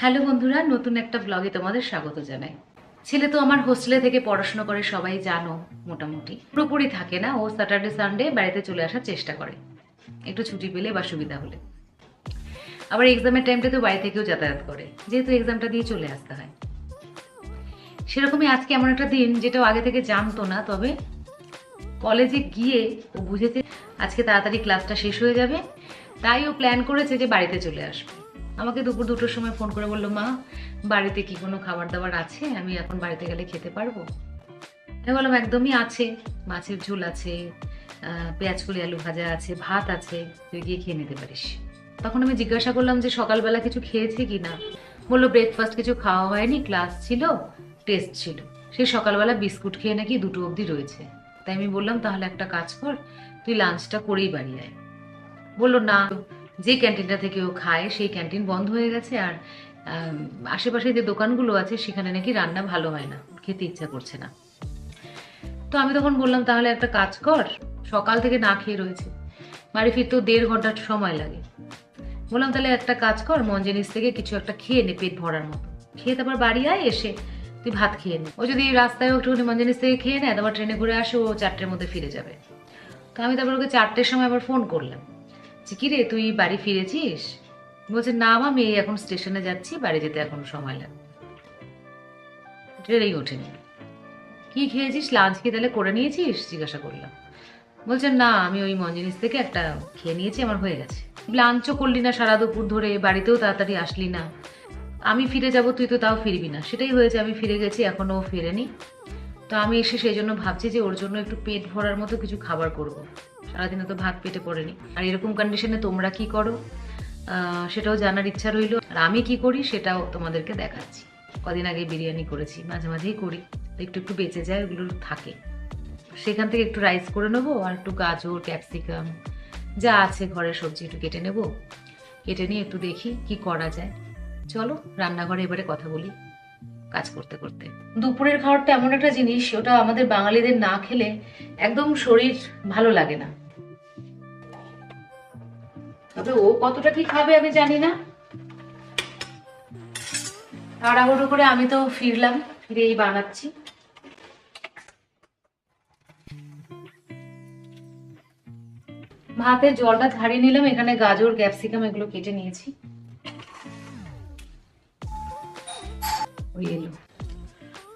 Hello বন্ধুরা, নতুন একটা ব্লগে তোমাদের স্বাগত জানাই। ছেলে তো আমার হোস্টেলে থেকে পড়াশোনা করে, সবাই জানো, মোটামুটি। পুরোপুরি থাকে না, ও স্যাটারডে সানডে বাড়িতে চলে আসার চেষ্টা করে। একটু ছুটি পেলে বা সুবিধা হলে। আবার এক্সামের টাইমটা তো বাড়ি থেকেও যাতায়াত করে, যেহেতু এক্সামটা দিয়ে চলে আসতে হয়। সেরকমই আজকে এমন একটা দিন যেটা আগে থেকে জানতো না, তবে কলেজে গিয়ে ও বুঝেছে আজকে তাড়াতাড়ি ক্লাসটা শেষ হয়ে যাবে। তাই ও প্ল্যান করেছে যে বাড়িতে চলে আসবে। আমাকে দুপুর দুটোর সময় ফোন করে বলল, মা, বাড়িতে কি কোনো খাবার দাবার আছে? আমি এখন বাড়িতে গেলে খেতে পারব? আমি বললাম, একদমই আছে। মাছের ঝোল আছে পেঁয়াজ কলি আলু ভাজা আছে, ভাত আছে। তুই গিয়ে খেয়ে নিতে পারিস। তখন আমি জিজ্ঞাসা করলাম যে, সকালবেলা কিছু খেয়েছে কি না? বলল, ব্রেকফাস্ট কিছু খাওয়া হয়নি, ক্লাস ছিল, টেস্ট ছিল। সেই সকালবেলা বিস্কুট খেয়ে নাকি দুটো অবধি রয়েছে। তাই আমি বললাম, তাহলে একটা কাজ কর, তুই লাঞ্চটা করেই বাড়ি আয়। বলল, না। যে ক্যান্টিনটা থেকে ও খায়, সেই ক্যান্টিন বন্ধ হয়ে গেছে আর আশেপাশে যে দোকানগুলো আছে সেখানে নাকি রান্না ভালো হয় না, খেতে ইচ্ছা করছে না। তো আমি তখন বললাম, তাহলে একটা কাজ কর, সকাল থেকে না খেয়ে রয়েছে। বাড়ি ফিরতেও দেড় ঘণ্টার সময় লাগে। বললাম, তাহলে একটা কাজ কর, মঞ্জেনিস থেকে কিছু একটা খেয়ে নে পেট ভরার মতো। খেয়ে তারপর বাড়ি আয়, এসে তুই ভাত খেয়ে নে। ও যদি রাস্তায় একটুখানি মঞ্জেনিস থেকে খেয়ে নেয়, তারপর ট্রেনে ঘুরে আসে, ও চারটের মধ্যে ফিরে যাবে। তো আমি তারপর ওকে চারটের সময় আবার ফোন করলাম। যে কি তুই বাড়ি ফিরেছিস? বলছে, না আমি এই এখন স্টেশনে যাচ্ছি, বাড়ি যেতে এখন সময় লাগবে। ট্রেনেই ওঠেনি। কি খেয়েছিস? লাঞ্চ কি তাহলে করে নিয়েছিস? জিজ্ঞাসা করলাম। বলছে, না, আমি ওই মঞ্জিনিস থেকে একটা খেয়ে নিয়েছি, আমার হয়ে গেছে। লাঞ্চও করলি না সারা দুপুর ধরে, বাড়িতেও তাড়াতাড়ি আসলি না। আমি ফিরে যাব, তুই তো তাও ফিরবি না। সেটাই হয়েছে, আমি ফিরে গেছি এখনও ফেরেনি। তো আমি এসে সেই জন্য ভাবছি যে ওর জন্য একটু পেট ভরার মতো কিছু খাবার করব। সারাদিনে তো ভাত পেটে পড়েনি। আর এরকম কন্ডিশনে তোমরা কি করো? সেটাও জানার ইচ্ছা রইল। আর আমি কি করি সেটাও তোমাদেরকে দেখাচ্ছি। কদিন আগে বিরিয়ানি করেছি, মাঝে মাঝেই করি। একটু একটু বেঁচে যায়, ওগুলো থাকে। সেখান থেকে একটু রাইস করে নেব আর একটু গাজর ক্যাপসিকাম যা আছে ঘরের সবজি একটু কেটে নেব। কেটে নিয়ে একটু দেখি কি করা যায়। চলো, রান্নাঘরে এবারে কথা বলি কাজ করতে করতে। দুপুরের খাবারটা এমন একটা জিনিস, ওটা আমাদের বাঙালিদের না খেলে একদম শরীর ভালো লাগে না। তবে ও কতটা কি খাবে আমি জানি না। তাড়াহুড়ো করে আমি তো ফিরলাম ফিরে এই বানাচ্ছি। ভাতের জলটা ঝাড়িয়ে নিলাম, এখানে গাজর, ক্যাপসিকাম এগুলো কেটে নিয়েছি। ওই এলো।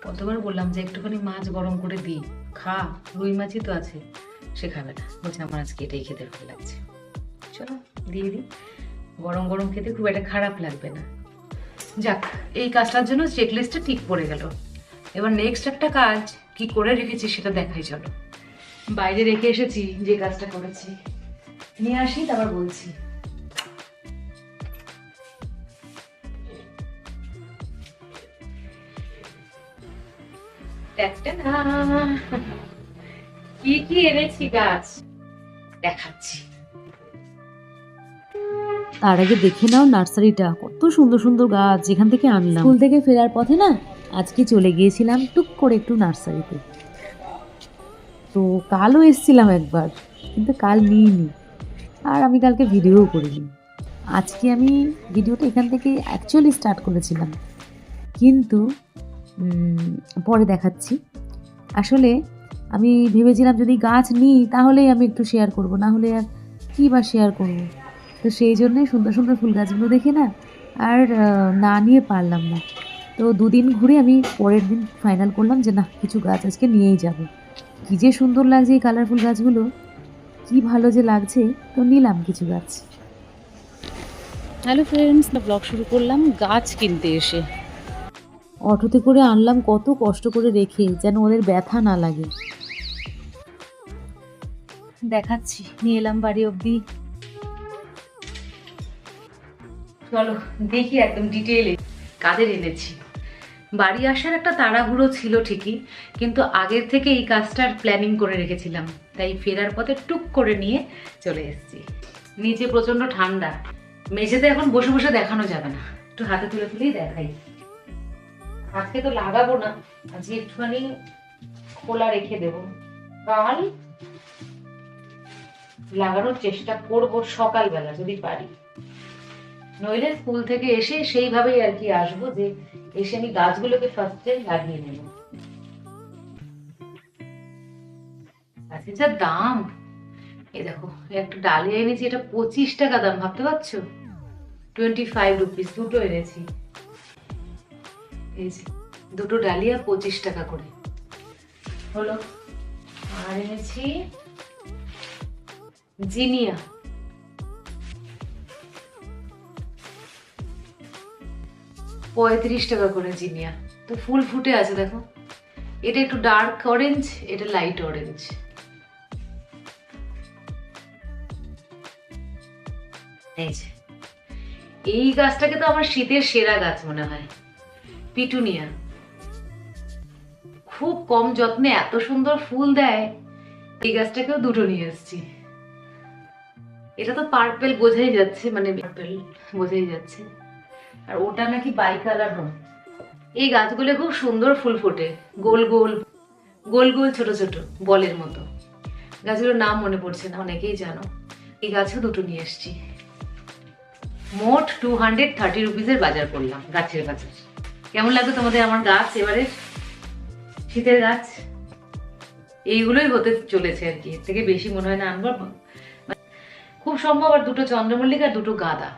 কতবার বললাম যে একটুখানি মাছ গরম করে দিই। খা, রুই মাছই তো আছে, সে খাবে না। বলছে, আমার আজকে এটাই খেতে ভালো লাগছে। চলো। দিয়ে দিই। গরম গরম খেতে খুব একটা খারাপ লাগবে না। যাক, এই কাজটার জন্য চেকলিস্টটা ঠিক পড়ে গেল। এবার নেক্সট একটা কাজ, কি করে রেখেছি সেটা দেখাই চলো। বাইরে রেখে এসেছি যে কাজটা করেছি। নিয়ে আসি, তারপর বলছি! কি কি এনেছি গাছ? দেখাচ্ছি। তার আগে দেখে নাও নার্সারিটা। কত সুন্দর সুন্দর গাছ যেখান থেকে আনলাম। স্কুল থেকে ফেরার পথে না, আজকে চলে গিয়েছিলাম টুক করে একটু নার্সারিতে। তো কালও এসছিলাম একবার, কিন্তু কাল নিইনি। আর আমি কালকে ভিডিও করিনি। আজকে আমি ভিডিওটা এখান থেকে অ্যাকচুয়ালি স্টার্ট করেছিলাম। কিন্তু পরে দেখাচ্ছি। আসলে আমি ভেবেছিলাম যদি গাছ নিই, তাহলেই আমি একটু শেয়ার করব, না হলে আর কী বা শেয়ার করব? তো সেই জন্যই সুন্দর সুন্দর ফুল গাছগুলো দেখে না আর না নিয়ে পারলাম না। তো দুদিন ঘুরে আমি পরের দিন ফাইনাল করলাম যে না কিছু গাছ আজকে নিয়েই যাব। কী যে সুন্দর লাগছে এই কালারফুল গাছগুলো কি ভালো যে লাগছে তো নিলাম কিছু গাছ। হ্যালো ফ্রেন্ডস ব্লগ শুরু করলাম গাছ কিনতে এসে। অটোতে করে আনলাম কত কষ্ট করে রেখে যেন ওদের ব্যথা না লাগে। দেখাচ্ছি নিয়ে এলাম বাড়ি অবধি। চলো, দেখি একদম ডিটেলে কাদের এনেছি। বাড়ি আসার একটা তাড়াহুড়ো ছিল ঠিকই, কিন্তু আগের থেকে এই কাজটার প্ল্যানিং করে রেখেছিলাম। তাই ফেরার পথে টুক করে নিয়ে চলে এসেছি। নিচে প্রচণ্ড ঠান্ডা। মেঝেতে এখন বসে বসে দেখানো যাবে না। একটু হাতে তুলে তুলেই দেখাই। আজকে তো লাগাবো না, আজকে একটুখানি খোলা রেখে দেব। কাল লাগানোর চেষ্টা করব সকালবেলা যদি পারি। নইলে স্কুল থেকে এসে সেইভাবেই আর কি আসব যে এসে আমি গাছগুলোকে ফার্স্টে লাগিয়ে নেব। আজকে যা দাম? এই দেখো, একটা ডালিয়া এনেছি, এটা পঁচিশ টাকা দাম, ভাবতে পারছ? টোয়েন্টি ফাইভ রুপিস দুটো এনেছি। এই দুটো ডালিয়া পঁচিশ টাকা করে। হলো, আর এনেছি জিনিয়া। পঁয়ত্রিশ টাকা করে জিনিয়া তো ফুল ফুটে আছে, দেখো। এটা একটু ডার্ক অরেঞ্জ এটা লাইট অরেঞ্জ এই যে। এই গাছটাকে তো আমার শীতের সেরা গাছ মনে হয়। পিটুনিয়া। খুব কম যত্নে এত সুন্দর ফুল দেয়, এই গাছটাকেও দুটো নিয়ে এসেছি এটা তো পার্পেল বোঝাই যাচ্ছে মানে পার্পেল বোঝাই যাচ্ছে। আর ওটা নাকি বাই কালার হয় এই গাছগুলো খুব সুন্দর ফুল ফোটে, গোল গোল গোল গোল ছোট ছোট, বলের মতো। গাছগুলোর নাম মনে পড়ছে না, অনেকেই জানো। এই গাছও দুটো নিয়ে এসেছি। মোট টু হান্ড্রেড থার্টি রুপিসের বাজার করলাম গাছের বাজার কেমন লাগবে তোমাদের আমার গাছ এবারে? শীতের গাছ? এইগুলোই হতে চলেছে আর কি। এর থেকে বেশি মনে হয় না আনবার খুব সম্ভব আর দুটো চন্দ্রমল্লিকা আর দুটো গাঁদা।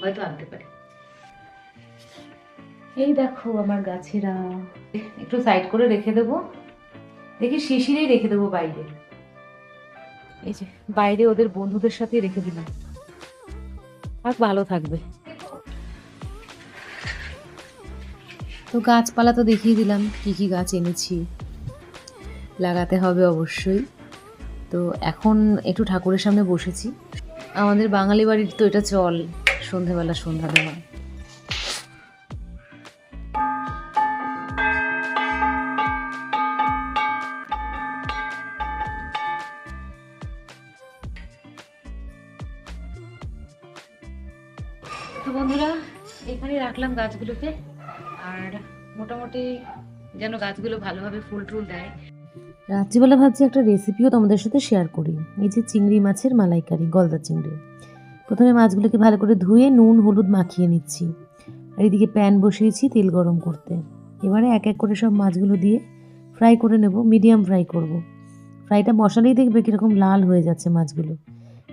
হয়তো আনতে পারি। এই দেখো আমার গাছেরা। একটু সাইড করে রেখে দেবো। দেখি শিশিরেই রেখে দেবো বাইরে। এই যে, বাইরে ওদের বন্ধুদের সাথে রেখে দিলাম। থাক ভালো থাকবে। তো গাছপালা তো দেখিয়ে দিলাম, কি কি গাছ এনেছি। লাগাতে হবে অবশ্যই। তো এখন একটু ঠাকুরের সামনে বসেছি। আমাদের বাঙালি বাড়ির তো এটা চল, সন্ধেবেলা সন্ধ্যা দেওয়া তো বন্ধুরা এখানে রাখলাম গাছগুলোকে। আর মোটামুটি যেন গাছগুলো ভালোভাবে ফুল টুল দেয়। রাত্রিবেলা ভাবছি একটা রেসিপিও তোমাদের সাথে শেয়ার করি। এই যে চিংড়ি মাছের মালাইকারি, গলদা চিংড়ি। প্রথমে মাছগুলোকে ভালো করে ধুয়ে নুন, হলুদ মাখিয়ে নিচ্ছি। আর এদিকে প্যান বসিয়েছি তেল গরম করতে। এবারে এক এক করে সব মাছগুলো দিয়ে ফ্রাই করে নেব মিডিয়াম ফ্রাই করব। ফ্রাইটা বসালেই দেখবে কীরকম লাল হয়ে যাচ্ছে মাছগুলো।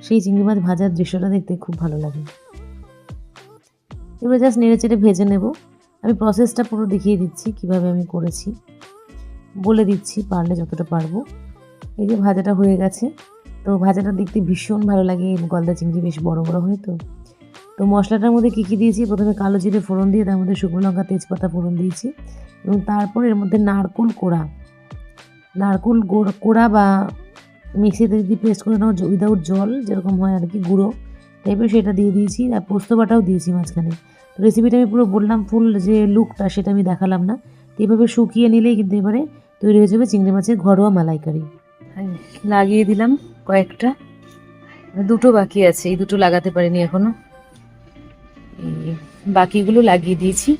সেই চিংড়ি মাছ ভাজার দৃশ্যটা দেখতে খুব ভালো লাগে। এবারে জাস্ট নেড়ে চেড়ে ভেজে নেব। আমি প্রসেসটা পুরো দেখিয়ে দিচ্ছি কীভাবে আমি করেছি। বলে দিচ্ছি পারলে যতটা পারব। এই যে ভাজাটা হয়ে গেছে। তো ভাজাটা দেখতে ভীষণ ভালো লাগে। গলদা চিংড়ি বেশ বড় বড় হয় তো। তো মশলাটার মধ্যে কী কী দিয়েছি? প্রথমে কালো জিরে ফোড়ন দিয়ে তার মধ্যে শুকনো লঙ্কা, তেজপাতা ফোড়ন দিয়েছি। এবং তারপর এর মধ্যে নারকোল কোড়া। নারকোল কোড়া বা মিক্সিতে যদি পেস্ট করে নেওয়া উইদাউট জল, যেরকম হয় আর কি, গুঁড়ো। টাইপের সেটা দিয়ে দিয়েছি। আর পোস্ত বাটাও দিয়েছি মাঝখানে। রেসিপিটা আমি পুরো বললাম ফুল যে লুকটা সেটা আমি দেখালাম না। তো এইভাবে শুকিয়ে নিলেই কিন্তু এবারে তৈরি হয়ে যাবে চিংড়ি মাছের ঘরোয়া মালাইকারি। লাগিয়ে দিলাম কয়েকটা। দুটো বাকি আছে, এই দুটো লাগাতে পারিনি এখনও। বাকিগুলো লাগিয়ে দিয়েছি।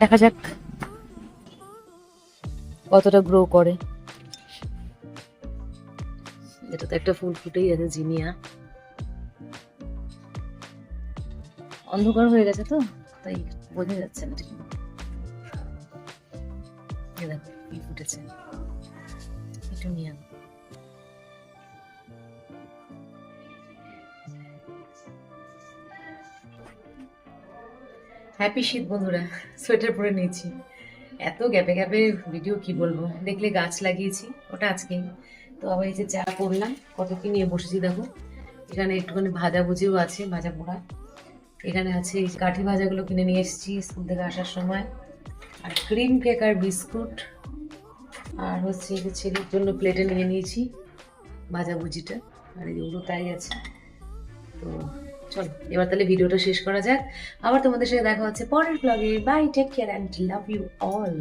দেখা যাক কতটা গ্রো করে। এটা তো একটা ফুল ফুটেই আছে, জিনিয়া। অন্ধকার হয়ে গেছে তো, তাই বোঝা যাচ্ছে না। ঠিক দেখো একটু নিয়ে হ্যাপি শীত বন্ধুরা সোয়েটার পরে নিয়েছি। এত গ্যাপে গ্যাপে ভিডিও কি বলব? দেখলে গাছ লাগিয়েছি, ওটা আজকেই। তো আবার এই যে চা করলাম কত কি নিয়ে বসেছি দেখো? এখানে একটুখানি ভাজা ভুজিও আছে, ভাজা পোড়া। এখানে আছে কাঠি ভাজাগুলো কিনে নিয়ে এসেছি স্কুল থেকে আসার সময়। আর ক্রিম কেক আর বিস্কুট। আর হচ্ছে ছেলের জন্য প্লেটে নিয়ে নিয়েছি ভাজা ভুজিটা আর এই ওগুলো তাই আছে। তো চলো, এবার তাহলে ভিডিওটা শেষ করা যাক। আবার তোমাদের সাথে দেখা হচ্ছে পরের ব্লগে bye take care and love you all